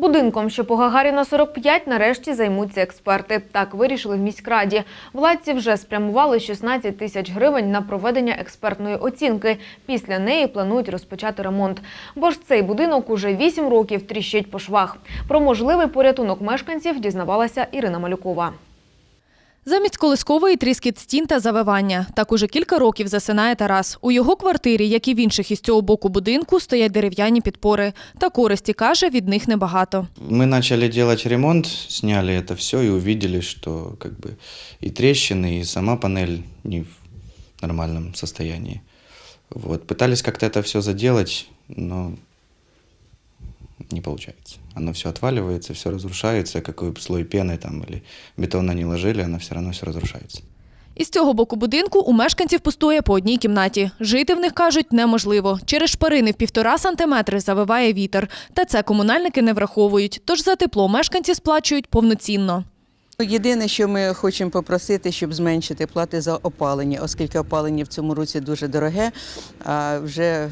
Будинком, що по Гагаріна 45, нарешті займуться експерти. Так вирішили в міськраді. Владці вже спрямували 16 тисяч гривень на проведення експертної оцінки. Після неї планують розпочати ремонт. Бо ж цей будинок уже 8 років тріщить по швах. Про можливий порятунок мешканців дізнавалася Ірина Малюкова. Замість колискової тріскіт стін та завивання. Так уже кілька років засинає Тарас. У його квартирі, як і в інших із цього боку будинку, стоять дерев'яні підпори. Та користі, каже, від них небагато. Мы начали делать ремонт, сняли это все и увидели, что как бы и трещины, и сама панель не в нормальном состоянии. Вот. Пытались как-то это все заделать, но не получается. Оно все отваливается, все разрушается, какой бы слой пены там или бетона не ложили, оно все равно все разрушается. Із цього боку будинку у мешканців пустує по одній кімнаті. Жити в них, кажуть, неможливо. Через шпарини в півтора сантиметри завиває вітер. Та це комунальники не враховують. Тож за тепло мешканці сплачують повноцінно. Єдине, що ми хочемо попросити, щоб зменшити плати за опалення, оскільки опалення в цьому році дуже дороге, а вже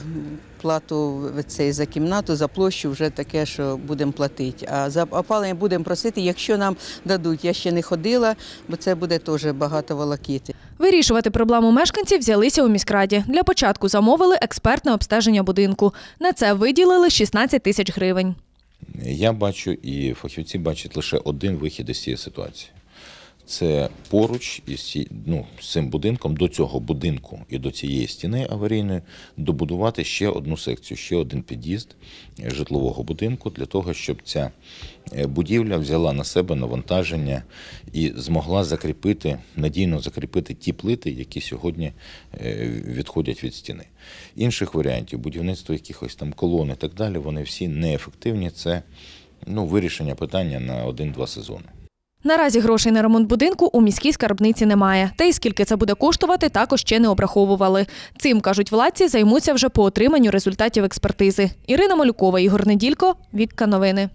плату цей за кімнату, за площу вже таке, що будемо платити. А за опалення будемо просити, якщо нам дадуть. Я ще не ходила, бо це буде теж багато волокіти. Вирішувати проблему мешканців взялися у міськраді. Для початку замовили експертне обстеження будинку. На це виділили 16 тисяч гривень. Я бачу, і фахівці бачать лише один вихід із цієї ситуації. Це поруч із ну, з цим будинком, до цього будинку і до цієї стіни аварійної добудувати ще одну секцію, ще один під'їзд житлового будинку для того, щоб ця е, будівля взяла на себе навантаження і змогла закріпити, надійно закріпити ті плити, які сьогодні е, відходять від стіни. Інших варіантів, будівництво якихось там колон і так далі, вони всі неефективні. Це ну, вирішення питання на один-два сезони. Наразі грошей на ремонт будинку у міській скарбниці немає. Та й скільки це буде коштувати, також ще не обраховували. Цим, кажуть владці, займуться вже по отриманню результатів експертизи. Ірина Малюкова, Ігор Неділько, Вікка Новини.